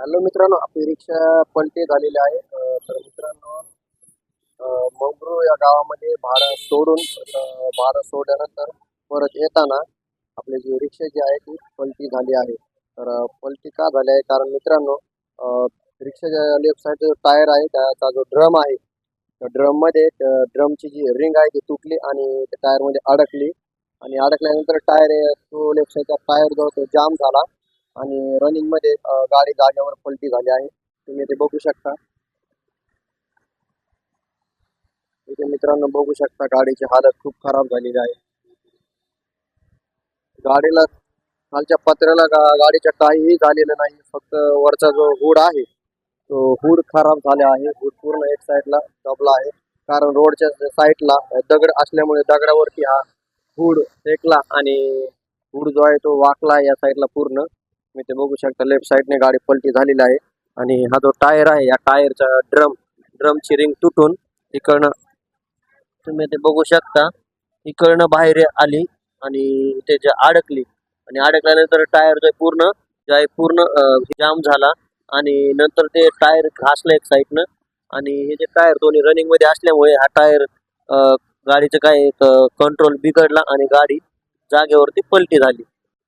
Hello मित्रांनो आपली रिक्षा पलटी झालेली आहे. तर मित्रांनो मंगरू या गावामध्ये भाडं सोडून भाडं सोडल्यानंतर परत येताना आपली जी रिक्षा जी आहे ती पलटी झाली आहे. तर पलटी का झाली आहे? कारण मित्रांनो रिक्षाच्या लेफ्ट साईड जो टायर आहे त्याचा जो ड्रम आहे त्या ड्रममध्ये ड्रमची जी रिंग आहे ती तुटली आणि त्या टायरमध्ये अडकली. आणि अडकल्यानंतर टायर तो लेफ्ट साईडचा टायर जो तो जाम झाला. आणि रनिंगमध्ये गाडी जागेवर पलटी झाली आहे. तुम्ही ते बघू शकता. इथे मित्रांनो बघू शकता गाडीची हालत खूप खराब झालेली आहे. गाडीला खालच्या पत्र्याला गाडीच्या काहीही झालेलं नाही फक्त वरचा जो हुड आहे तो हुड खराब झाला आहे. हुड पूर्ण एक साईडला दबला आहे. कारण रोडच्या साईडला दगड असल्यामुळे दगडावरती हा हुड फेकला आणि हुड जो आहे तो वाकला या साईडला पूर्ण. तुम्ही ते बघू शकता लेफ्ट साईडने गाडी पलटी झालेली आहे. आणि हा जो टायर आहे या टायरचा ड्रम ड्रमची रिंग तुटून इकडनं तुम्ही ते बघू शकता. इकडनं बाहेर आली आणि त्याच्या अडकली. आणि अडकल्यानंतर टायर जो पूर्ण जो आहे पूर्ण जाम झाला. आणि नंतर ते टायर घासलं एक साईडनं आणि हे जे टायर दोन्ही रनिंगमध्ये असल्यामुळे हा टायर गाडीचं काय कंट्रोल बिघडला आणि गाडी जागेवरती पलटी झाली.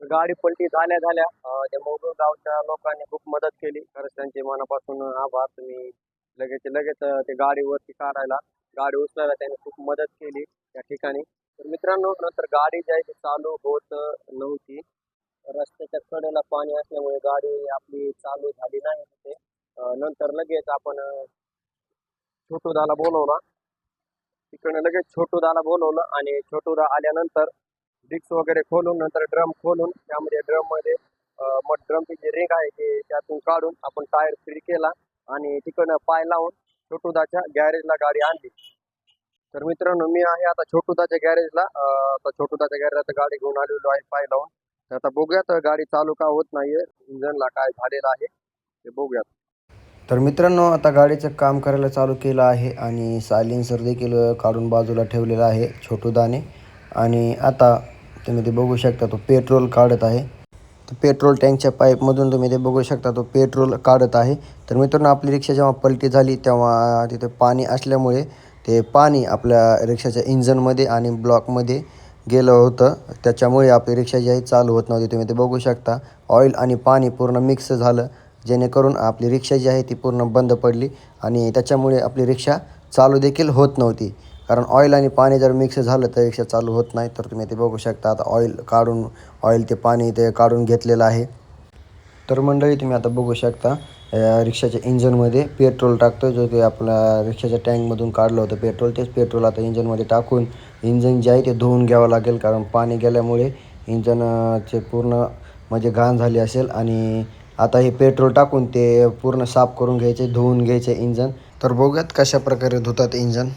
गाडी पलटी झाल्या झाल्या अं, त्या मोगल गावच्या लोकांनी खूप मदत केली. खरंच त्यांचे मनापासून आभार. तुम्ही लगेच लगेच अं, ते गाडीवरती काढायला गाडी उचलायला त्यांनी खूप मदत केली त्या ठिकाणी. तर मित्रांनो नंतर गाडी जी आहे ती चालू होत नव्हती. रस्त्याच्या कडेला पाणी असल्यामुळे गाडी आपली चालू झाली नाही तिथे अं, नंतर लगेच आपण अं, छोटूदाला बोलवला. तिकडनं लगेच छोटूदाला बोलवलं आणि छोटूदा आल्यानंतर डिक्स वगैरे खोलून नंतर ड्रम खोलून त्यामध्ये ड्रममध्ये मग ड्रमची जी रिंग आहे ते त्यातून काढून आपण टायर फ्री केला आणि तिकडनं पाय लावून छोटूदाच्या गॅरेजला गाडी आणली. तर मित्रांनो मी आहे आता छोटूदाच्या गॅरेजला. आता छोटूदाच्या गॅरेजला गाडी घेऊन आलेलो आहे पाय लावून. तर आता बघूयात गाडी चालू का होत नाहीये इंजनला काय झालेलं आहे ते बघूयात. तर मित्रांनो आता गाडीचं काम करायला चालू केलं आहे आणि सायलेन्सर देखील काढून बाजूला ठेवलेलं आहे छोटूदाने. आणि आता तुम्ही ते बघू शकता तो पेट्रोल काढत आहे. तर पेट्रोल टँकच्या पाईपमधून तुम्ही ते बघू शकता तो पेट्रोल काढत आहे. तर मित्रांनो आपली रिक्षा जेव्हा पलटी झाली तेव्हा तिथे पाणी असल्यामुळे ते पाणी आपल्या रिक्षाच्या इंजनमध्ये आणि ब्लॉकमध्ये गेलं होतं. त्याच्यामुळे आपली रिक्षा जी आहे चालू होत नव्हती. तुम्ही ते बघू शकता. ऑइल आणि पाणी पूर्ण मिक्स झालं. जेणेकरून आपली रिक्षा जी आहे ती पूर्ण बंद पडली आणि त्याच्यामुळे आपली रिक्षा चालू देखील होत नव्हती. कारण ऑइल आणि पाणी जर मिक्स झालं तर रिक्षा चालू होत नाही. तर तुम्ही ते बघू शकता. आता ऑइल काढून ऑइल ते पाणी ते काढून घेतलेलं आहे. तर मंडळी तुम्ही आता बघू शकता रिक्षाच्या इंजनमध्ये पेट्रोल टाकतो जो की आपला रिक्षाच्या टँकमधून काढलं होतं पेट्रोल तेच पेट्रोल आता इंजनमध्ये टाकून इंजन जे आहे ते धुवून घ्यावं लागेल. कारण पाणी गेल्यामुळे इंजनचे पूर्ण म्हणजे घाण झाली असेल. आणि आता हे पेट्रोल टाकून ते पूर्ण साफ करून घ्यायचे धुवून घ्यायचे इंजन तर बघूयात कशा प्रकारे धुतात इंजन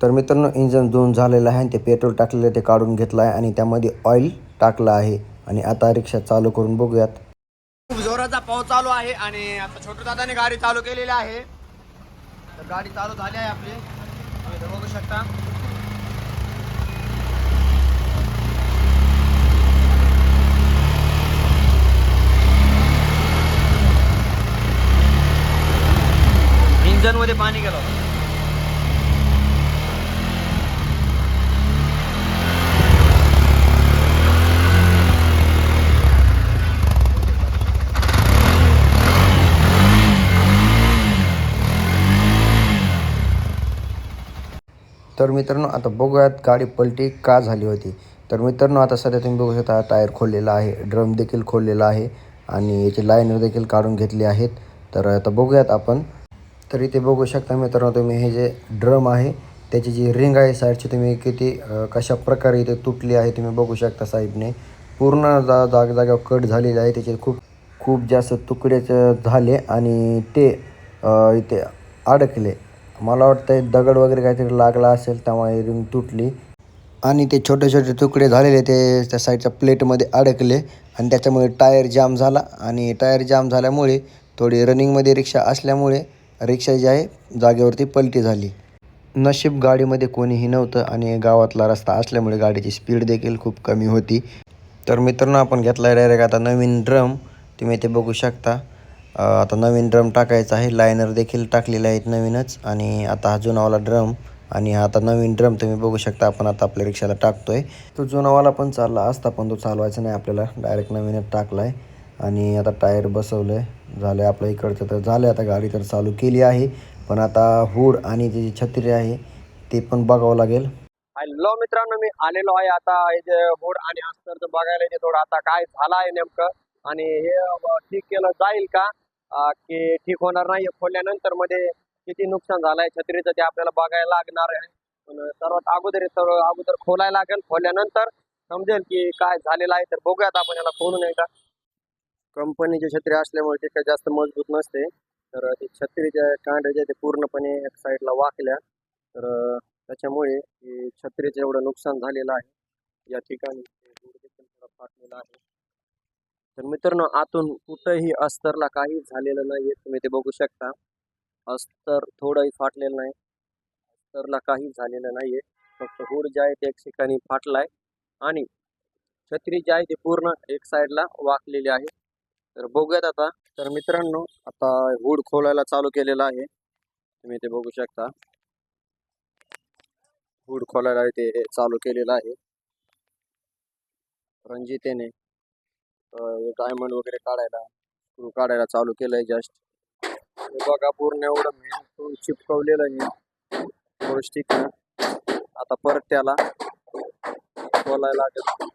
तर मित्रांनो इंजन धुवून झालेलं आहे आणि ते पेट्रोल टाकलेलं ते काढून घेतलं आहे आणि त्यामध्ये ऑइल टाकलं आहे. आणि आता रिक्षा चालू करून बघूयात. खूप जोराचा पाऊस चालू आहे आणि आता छोटू दादाने गाडी चालू केलेली आहे. तर गाडी चालू झाली आहे आपली. तुम्ही बघू शकता इंजनमध्ये पाणी गेलं तर मित्रांनो आता बघूयात गाडी पलटी का झाली होती. तर मित्रांनो आता सध्या तुम्ही बघू शकता टायर खोललेला आहे ड्रम देखील खोललेला आहे आणि याचे लायनर देखील काढून घेतले आहेत. तर आता बघूयात आपण. तर इथे बघू शकता मित्रांनो तुम्ही हे जे ड्रम आहे त्याची जी रिंग आहे साईडची तुम्ही किती कशा प्रकारे इथे तुटली आहे तुम्ही बघू शकता साईडने पूर्ण जा जाग जागेवर कट झालेली आहे त्याचे खूप खूप जास्त तुकडेच झाले आणि ते इथे अडकले. मला वाटतं दगड वगैरे काहीतरी लागला असेल तेव्हा ही रिंग तुटली. आणि ते छोटे छोटे तुकडे झालेले ते त्या साईडच्या प्लेटमध्ये अडकले आणि त्याच्यामुळे टायर जाम झाला. आणि टायर जाम झाल्यामुळे थोडी रनिंगमध्ये रिक्षा असल्यामुळे रिक्षा जी आहे जागेवरती पलटी झाली. नशीब गाडीमध्ये कोणीही नव्हतं आणि गावातला रस्ता असल्यामुळे गाडीची स्पीड देखील खूप कमी होती. तर मित्रांनो आपण घेतला डायरेक्ट आता नवीन ड्रम तुम्ही ते बघू शकता. आता नवीन ड्रम टाकायचा आहे. लायनर देखील टाकलेले आहेत नवीनच. आणि आता हा जुनावाला ड्रम आणि आता नवीन ड्रम तुम्ही बघू शकता. आपण आता आपल्या रिक्षाला टाकतोय. तो जुनावाला पण चालला असता पण तो चालवायचा नाही. आपल्याला डायरेक्ट नवीनच टाकला आहे आणि आता टायर बसवलं आहे झालं आपल्या इकडचं तर झालं आता गाडी तर चालू केली आहे. पण आता हुड आणि जी छत्री आहे ते पण बघावं लागेल. हॅलो मित्रांनो मी आलेलो आहे. आता हे जे होड आणि अस्तरचं बघायला थोडं. आता काय झालं आहे नेमकं? आणि हे ठीक केलं जाईल का? की ठीक होणार नाही? खोलल्यानंतरमध्ये किती नुकसान झालंय? छत्रीचं ते आपल्याला बघायला लागणार आहे. पण सर्वात अगोदर सर्व अगोदर खोलायला लागेल. खोलल्यानंतर समजेल की काय झालेलं आहे. तर बघूयात आपण याला खोलून एकदा. कंपनीची छत्री असल्यामुळे ते काही जास्त मजबूत नसते. तर ते छत्रीच्या कांड्या जे ते पूर्णपणे एक साईडला वाकल्या. तर त्याच्यामुळे छत्रीचं एवढं नुकसान झालेलं आहे. या ठिकाणी फाटलेलं आहे. तर मित्रांनो आतून कुठंही अस्तरला काही झालेलं नाही तुम्ही ते बघू शकता. अस्तर थोडंही फाटलेलं नाही. अस्तरला काही झालेलं नाही आहे फक्त हुड जे आहे ते एक ठिकाणी फाटलाय. आणि छत्री जी आहे ती पूर्ण एक साईडला वाकलेली आहे. तर बघूयात आता. तर मित्रांनो आता हुड खोलायला चालू केलेला आहे. तुम्ही ते बघू शकता. हुड खोलायला ते चालू केलेलं आहे. रणजितेने डायमंड वगैरे काढायला स्क्रू काढायला चालू केलंय जस्ट बघा पूर्ण एवढं मेहनत चिपकवलेलं आहे. गोष्टी आता परत त्याला खोलायला लागेल.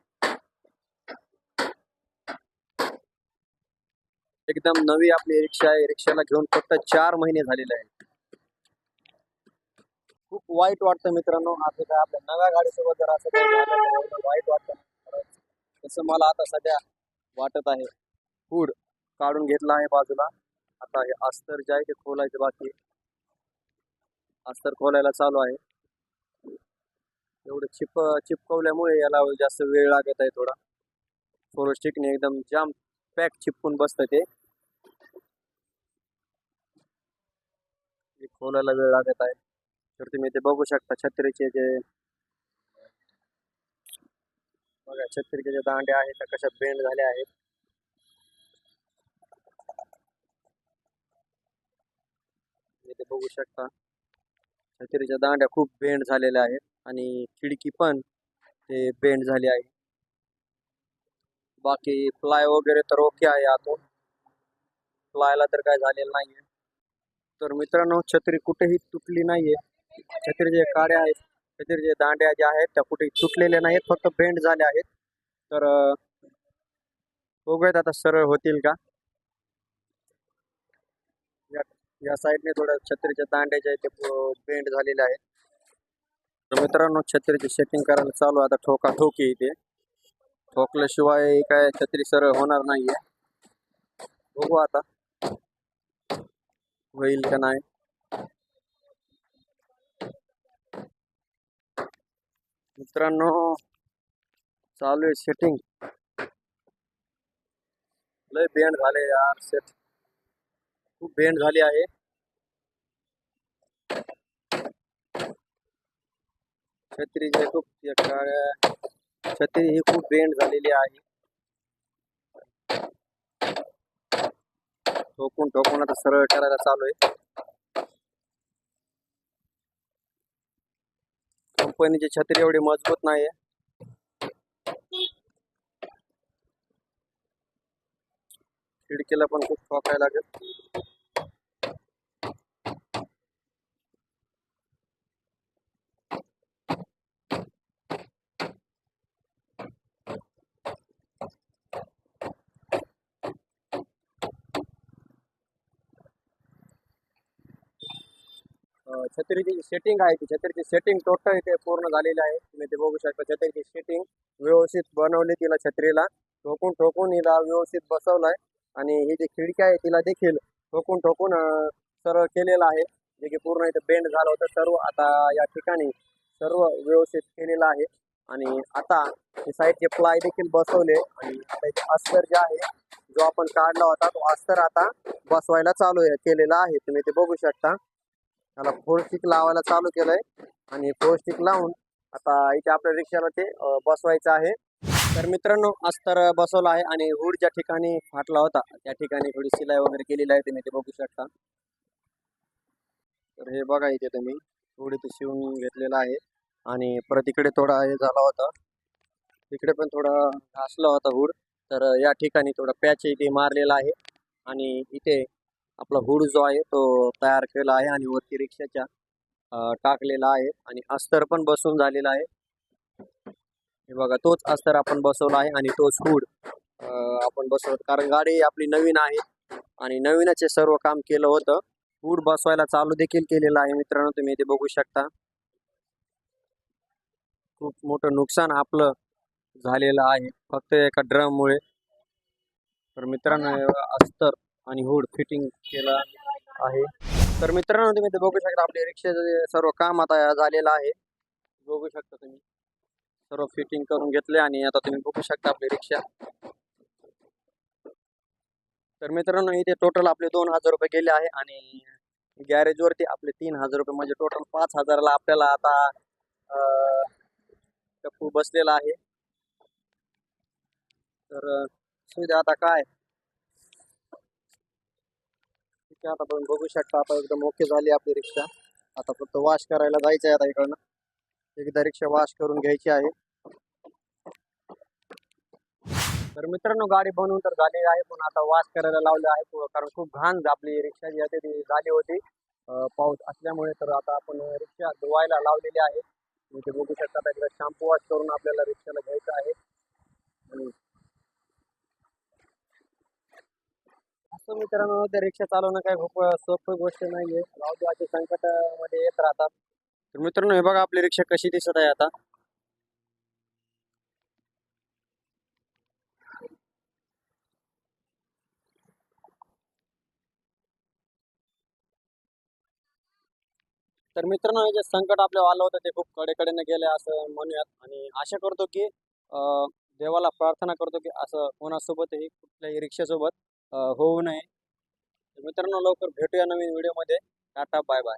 एकदम नवी आपली रिक्षा आहे. रिक्षाला घेऊन फक्त चार महिने झालेले आहेत. खूप वाईट वाटतं मित्रांनो. असं काय आपल्या नव्या गाडीसोबत जर असं वाईट वाटतं. तसं मला आता सध्या वाटत आहे. फूड काढून घेतला आहे बाजूला. आता हे अस्तर जे आहे ते खोलायचं बाकी अस्तर खोलायला चालू आहे. एवढं चिप चिपकवल्यामुळे याला जास्त वेळ लागत आहे थोडा. फोरोस्टिकने एकदम जाम पॅक चिपकून बसतं ते. खोलायला वेळ लागत आहे. तर तुम्ही ते बघू शकता छत्रीचे जे बघा छत्रीचे जे दांडे आहेत त्या कशा बेंड झाल्या आहेत. इथे बघू शकता. छत्रीच्या दांड्या खूप बेंड झालेल्या आहेत आणि खिडकी पण ते बेंड झाली आहे. बाकी प्लाय वगैरे तर ओके आहे आतून. प्लायला तर काय झालेलं नाहीये. तर मित्रांनो छत्री कुठेही तुटली नाहीये. छत्रीचे काड्या आहेत. छत्रीचे दांड्या ज्या आहेत त्या कुठेही तुटलेल्या नाहीत फक्त बेंड झाल्या आहेत. तर अं, बघूयात आता सरळ होतील का. या साईडने थोड्या छत्रीच्या दांड्या ज्या आहेत ते बेंड झालेले आहेत. तर मित्रांनो छत्रीची सेटिंग करायला चालू आता ठोका ठोकी इथे. ठोकल्याशिवाय काय छत्री सरळ होणार नाहीये. बघू आता. होईल का नाही. मित्रांनो चालू आहे सेटिंग लय बेंड झाले यार सेट खूप बेंड झाली आहे. छत्री जे खूप छत्री ही खूप बेंड झालेली आहे. ठोकून ठोकून आता सरळ करायला चालू आहे. कंपनीची छत्री एवढी मजबूत नाही खिडकीला पण खूप ठोकायला लागेल. छत्रीची छत्रीची सेटिंग आहे ती. छत्रीची सेटिंग टोटल इथे पूर्ण झालेली आहे. तुम्ही ते बघू शकता. छत्रीची सेटिंग व्यवस्थित बनवली तिला छत्रीला. ठोकून ठोकून हिला व्यवस्थित बसवलाय. आणि ही जी खिडकी आहे तिला देखील ठोकून ठोकून सर्व सरळ केलेलं आहे. जे की पूर्ण इथे बेंड झालं होतं. सर्व आता या ठिकाणी सर्व व्यवस्थित केलेलं आहे. आणि आता हे साईडचे प्लाय देखील बसवले. आणि आता इथे अस्तर जे आहे जो आपण काढला होता तो अस्तर आता बसवायला चालू आहे केलेला आहे. तुम्ही ते बघू शकता. त्याला फोर स्टिक लावायला चालू केलंय. आणि फोर स्टिक लावून आता इथे आपल्या रिक्षाला ते बसवायचं आहे. तर मित्रांनो अस्तर बसवलं आहे आणि हुड ज्या ठिकाणी फाटला होता त्या ठिकाणी थोडी सिलाई वगैरे केलेली आहे तुम्ही ते बघू शकता. तर हे बघा इथे तुम्ही हुड इथे शिवून घेतलेला आहे. आणि परत इकडे थोडा हे झाला होता. तिकडे पण थोडा घासला होता हुड तर या ठिकाणी थोडा पॅच इथे मारलेला आहे. आणि इथे आपला हुड जो आहे तो तयार केला आहे आणि वरती रिक्षाच्या टाकलेला आहे आणि अस्तर पण बसून झालेला आहे. हे बघा तोच अस्तर आपण बसवला आहे आणि तोच हुड आपण बसवत कारण गाडी आपली नवीन आहे आणि नवीनच सर्व काम केलं होतं. हुड बसवायला चालू देखील केलेलं आहे मित्रांनो तुम्ही इथे बघू शकता. खूप मोठं नुकसान आपलं झालेलं आहे फक्त एका ड्रममुळे. तर मित्रांनो अस्तर आणि हुड फिटिंग केला आहे. तर मित्रांनो तुम्ही ते बघू शकता आपले रिक्षाचं सर्व काम आता झालेलं आहे. बघू शकता तुम्ही. सर्व फिटिंग करून घेतले आणि आता तुम्ही बघू शकता आपली रिक्षा. तर मित्रांनो इथे टोटल आपले दोन हजार रुपये गेले आहे आणि गॅरेजवरती आपले तीन हजार रुपये. म्हणजे टोटल पाच हजाराला आपल्याला आता टप्पू बसलेला आहे. तर सुविधा आता काय? ठीक आहे आता आपण बघू शकता आता एकदम ओके झाली आपली रिक्षा. आता फक्त वॉश करायला जायचं आहे आता इकडनं. एकदा रिक्षा वॉश करून घ्यायची आहे. तर मित्रांनो गाडी बनवून तर झाली आहे पण आता वॉश करायला लावले आहे कारण खूप घाण आपली रिक्षा जी आहे ती झाली होती. पाऊस असल्यामुळे तर आता आपण रिक्षा धुवायला लावलेली आहे. म्हणजे बघू शकता आता एकदा शॅम्पू वॉश करून आपल्याला रिक्षाला घ्यायचं आहे. आणि मित्रांनो त्या रिक्षा चालवणं काही खूप सोप गोष्ट नाहीये. राहू संकटमध्ये येत राहतात. तर मित्रांनो हे बघा आपली रिक्षा कशी दिसत आहे आता. तर मित्रांनो हे जे संकट आपल्याला आलं होतं ते खूप कडेकडेने गेले असं म्हणूयात. आणि आशा करतो की देवाला प्रार्थना करतो की असं कोणासोबतही कुठल्याही रिक्षासोबत होऊ नये. मित्रांनो लवकर भेटूया नवीन व्हिडिओमध्ये टाटा बाय बाय